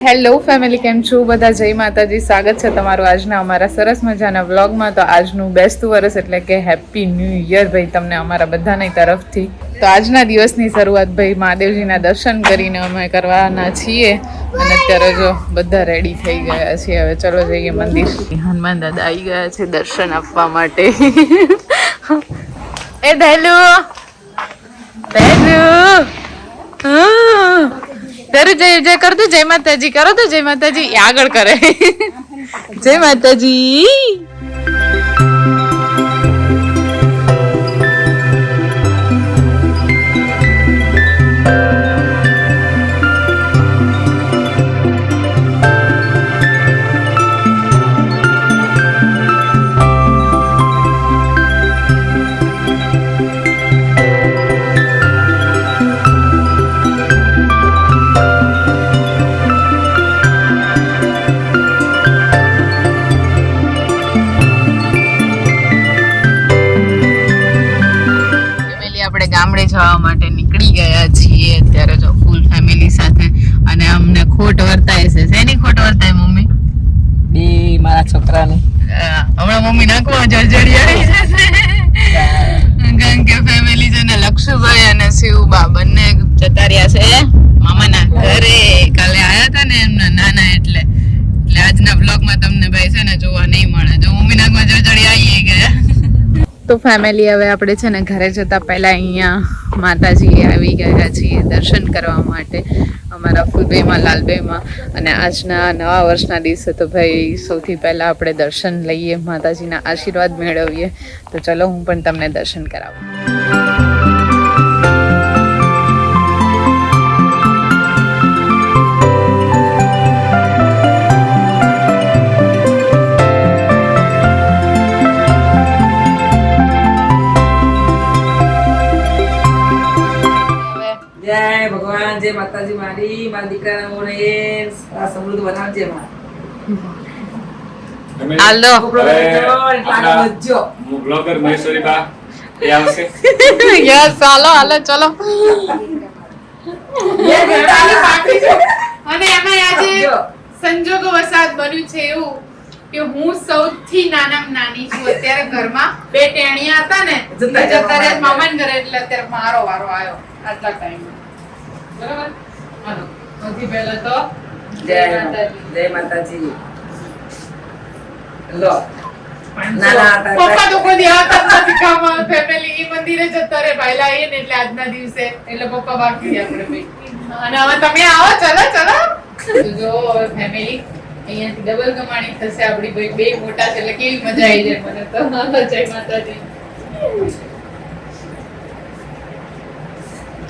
Hello family કેમ છો? બધા જય માતાજી. સ્વાગત છે તમારું આજના અમારા સરસ મજાના વ્લોગમાં તો આજનું બેસતું વર્ષ એટલે કે હેપી ન્યૂ યર ભાઈ તમને અમારા બધાની તરફથી. તો આજના દિવસની શરૂઆત ભાઈ મહાદેવજીના દર્શન કરીને અમે કરવાના છીએ. અને અત્યારે જો બધા રેડી થઈ ગયા છીએ. હવે ચલો જઈએ મંદિર. હનુમાન દાદા આવી ગયા છે દર્શન આપવા માટે. એ ધેલુ ધેલુ તારું જય જય કર તો જય માતાજી. કરો તો જય માતાજી. આગળ કરે. જય માતાજી. ગામડે જવા માટે નીકળી ગયા છીએ. અત્યારે જો ફૂલ ફેમિલી સાથે. અને અમને ખોટ વર્તાય છે. શેની ખોટ વર્તાય મમ્મી? બે મારા છોકરાની. હમણાં મમ્મી નાખવા જળજળી આવી જશે. કારણ કે ફેમિલી છે ને લક્ષુભાઈ અને શિવબા. બંને જતા રહ્યા છે મામાના ઘરે. કાલે આયા હતા ને એમના નાના એટલે. એટલે આજના બ્લોગમાં તમને ભાઈ છે ને જોવા નહીં મળે. જો મમ્મી નાખવા જળજળી આવી ગયા. તો ફેમિલી હવે આપણે છે ને ઘરે જતા પહેલાં અહીંયા માતાજી આવી ગયા છીએ દર્શન કરવા માટે અમારા ફૂલભાઈમાં, લાલભાઈમાં. અને આજના નવા વર્ષના દિવસે તો ભાઈ સૌથી પહેલાં આપણે દર્શન લઈએ, માતાજીના આશીર્વાદ મેળવીએ. તો ચલો હું પણ તમને દર્શન કરાવું. જય માતાજી મારી મારા દીકરાના મોરે આ સમૃદ્ધ બનાવજે. સંજોગો વસાત બન્યું છે એવું કે હું સૌથી નાનામાં નાની છું. અત્યારે ઘરમાં બે ટેણિયા હતા ને જતા જતા ઘરે એટલે અત્યારે મારો વારો આવ્યો આટલા ટાઈમ બરાબર? હાલો. સૌથી પહેલા તો જય જય માતાજી. લો. પપ્પા તો કોઈ આવતા નથી કામમાં ફેમિલી ઈ મંદિરે જતા રે ભાઈલા એ ને એટલે આજના દિવસે. એટલે પપ્પા બાકી આપણે ભાઈ. અને હવે તમે આવો. ચલો ચલો. જો ફેમિલી અહીંયાથી ડબલ કમાણી થશે. આપણી ભાઈ બે મોટા છે એટલે કેવી મજા આવી જાય મને તો. જય માતાજી.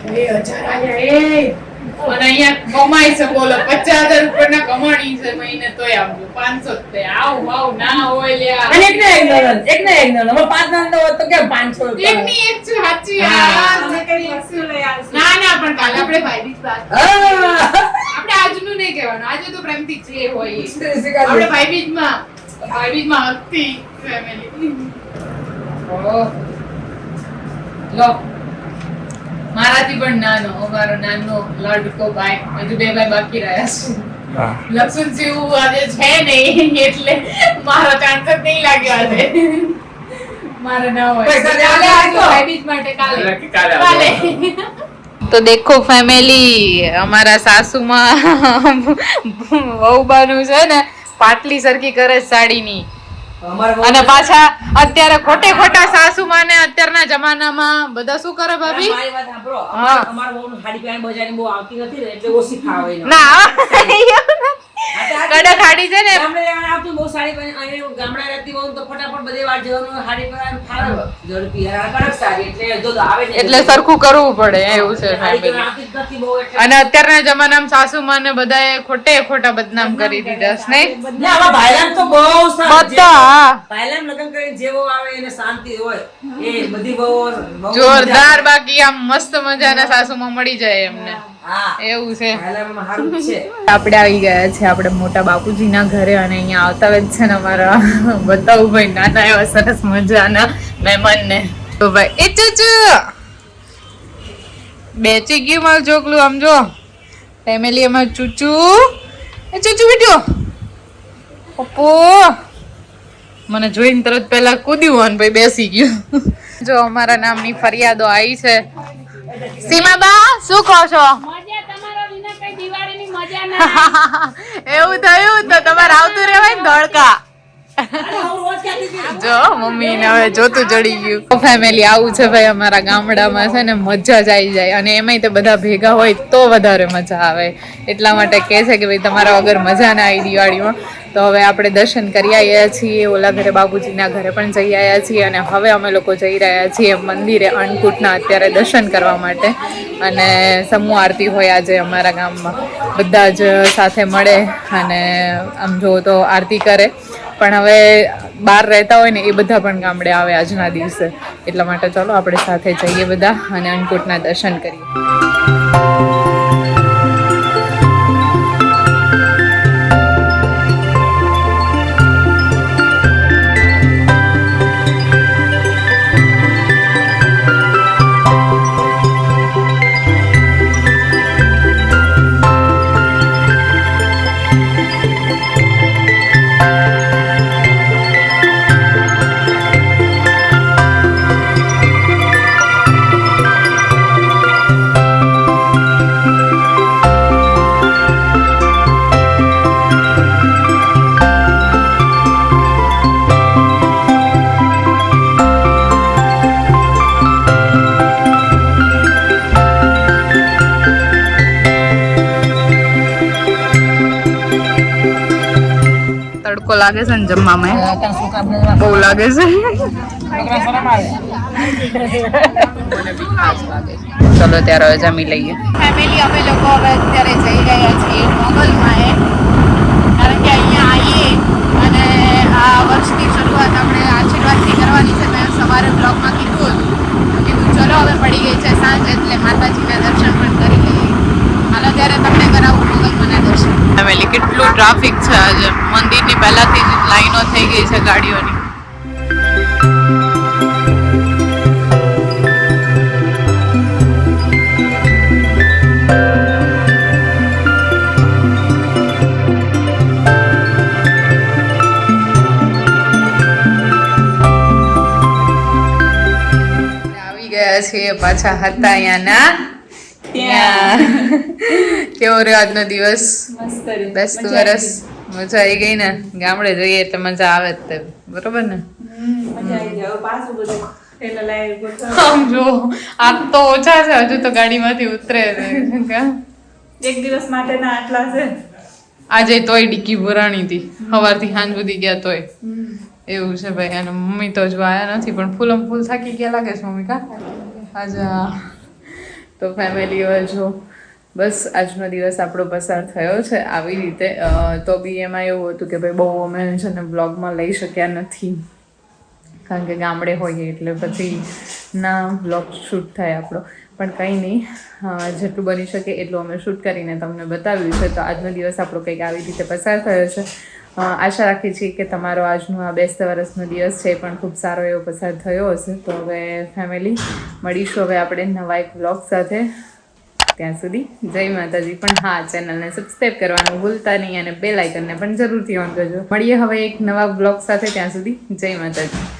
એ હજાર આયા એ! અને અહીંયા કમાઈ છે બોલો પચાસ હજાર રૂપિયાના કમાણી છે મહિને તોય આવજો. પાંચસો જ આવ આવ ના હોય લ્યા અને એક ને એક નણંદ, એક ને એક નણંદ. પાંચ નણંદ હોય તો કેમ પાંચસો રૂપિયા? એકની એક છે સાચી ના ના પણ કાલે આપણે ભાઈબીજ વાત આપણે આજનું નહીં કહેવાનું. આજે તો પ્રેમથી જે હોય હતી ફેમિલી લો. મારાથી પણ નાનો અમારો નાનો લડકો ભાઈ હજુ બે ભાઈ બાકી રહ્યા છે લક્ષ્મણ જેવું આજે છે નહીં એટલે મારો ચાન્સ જ નહીં લાગ્યો આજે મારે ના હોય કાલે દેવા આવજો આવજો. માટે કાલે કાલે તો દેખો ફેમિલી અમારા સાસુમાં વહુબાનું છે ને પાટલી સરખી કરે સાડીની અને પાછા અત્યારે ખોટે ખોટા સાસુ માને અત્યારના જમાનામાં બધા શું કરે ભાભી? મારી વાત સાંભળો. હા. અમારે વહુનું સાડી બજારની બહુ આવતી નથી એટલે ઓછી ના કડક હાડી છે ને. ગામડે આવતું બહુ સાડી પહેરી અહીંયા રહેતી હોઉં તો ફટાફટ બધે વાર જવાનું હોય, સાડી પહેરવાનું ઝડપી. કડક સાડી એટલે જો આવે ને એટલે સરખું કરવું પડે એવું છે. અને અત્યારના જમાનામાં સાસુ માને બધાએ ખોટે ખોટા બદનામ કરી દીધા છે નહીં? ને આમાં ભાઈલાન તો બહુ બધા હા. ભાઈલાન લગ્ન કરીને જેવો આવે એને શાંતિ હોય એ બધી બહુ બહુ જોરદાર બાકી આમ મસ્ત મજાના સાસુમાં મળી જાય એમને. એવું છે. આપણે આવી ગયા છે આપણે મોટા બાપુજીના ઘરે અને અહીંયા આવતા જ છે ને અમારા બતાવું ભાઈ નાના એવા સરસ મજાના મહેમાનને. તો ભાઈ એ ચુચુ બેચી ગયું મારું ચોકલું આમ જો. ફેમિલી અમારું એ ચૂચુ વિડિયો પપ્પો મને જોઈને તરત પહેલા કૂદ્યું અને પછી બેસી ગયું. જો અમારા નામની ફરિયાદો આવી છે. સીમાબા શું કહો છો? એવું થયું તો તમારે આવતું રહેવાય ને ધડકા અરે હું રોજ કહેતી હતી. જો મમ્મી ને હવે જોતું ચડી ગયું. ફેમિલી આવું છે ભાઈ અમારા ગામડામાં છે ને, મજા જ આવી જાય. અને એમાંય તે બધા ભેગા હોય તો વધારે મજા આવે. એટલા માટે કહે છે કે ભાઈ, તમારા વગર મજા ના આવી દિવાળીમાં. તો હવે આપણે દર્શન કરી આવ્યા છીએ, ઓલા ઘરે બાબુજીના ઘરે પણ જઈ આવ્યા છીએ. અને હવે અમે લોકો જઈ રહ્યા છીએ મંદિરે અન્નકૂટના અત્યારે દર્શન કરવા માટે. અને સમૂહ આરતી હોય આજે અમારા ગામમાં. બધા જ સાથે મળે અને આમ જો તો આરતી કરે. પણ હવે બહાર રહેતા હોય ને એ બધા પણ ગામડે આવે આજના દિવસે. એટલા માટે ચાલો આપણે સાથે જઈએ બધા અને અન્નકૂટના દર્શન કરીએ. તડકો લાગે છે ને જમવામાં બહુ લાગે છે. ચલો ત્યારે હવે જમી લઈએ ફેમિલી અમે લોકો હવે અત્યારે જઈ રહ્યા છીએ મોગલમાં કારણ કે અહીંયા આવીએ અને આ વર્ષની શરૂઆત આપણે આશીર્વાદથી કરવાની છે મેં સવારે બ્લોગમાં કીધું હતું કીધું ચલો હવે પડી ગઈ છે સાંજ એટલે માતાજીના દર્શન પણ કરી લઈએ હાલો ત્યારે તમને કરાવું મોગલમાંના દર્શન. ફેમિલી કેટલું ટ્રાફિક છે આજે? મંદિરની પહેલાથી જ લાઈનો થઈ ગઈ છે ગાડીઓની. આવી ગયા છીએ પાછા હતા અહીંયાના. ત્યાં. કેવો રહ્યો આજનો દિવસ? દસ વરસ મજા આવી ગઈ ને? ગામડે જઈએ એટલે મજા આવે જ તે બરોબર ને. સમજો આ તો ઓછા છે હજુ તો ગાડીમાંથી ઉતરે એક દિવસ માટેના આટલા છે. આજે તોય ડીકી ભરાણી હતી. સવારથી સાંજ સુધી ગયા તોય. એવું છે ભાઈ અને મમ્મી તો આયા નથી પણ ફૂલમ ફૂલ થાકી ગયા લાગે છે મમ્મી કા? આજે. તો ફેમિલી હવે જો બસ આજનો દિવસ આપણો પસાર થયો છે આવી રીતે. તો બી એમાં એવું હતું કે ભાઈ બહુ અમે છે ને બ્લોગમાં લઈ શક્યા નથી. કારણ કે ગામડે હોઈએ એટલે પછી ના બ્લોગ શૂટ થાય આપણો. પણ કંઈ નહીં જેટલું બની શકે એટલું અમે શૂટ કરીને તમને બતાવ્યું છે. તો આજનો દિવસ આપણો કંઈક આવી રીતે પસાર થયો છે. આશા રાખીએ છીએ કે તમારો આજનો આ બેસતા વર્ષનો દિવસ છે એ પણ ખૂબ સારો એવો પસાર થયો હશે. તો હવે ફેમિલી મળીશું. હવે આપણે નવા એક બ્લોગ સાથે. ત્યાં સુધી જય માતાજી. પણ હા, ચેનલને સબસ્ક્રાઈબ કરવાનું ભૂલતા નહીં અને બે લાઇકનને પણ જરૂરથી ઓન કરજો. મળીએ હવે એક નવા બ્લોગ સાથે. ત્યાં સુધી જય માતાજી.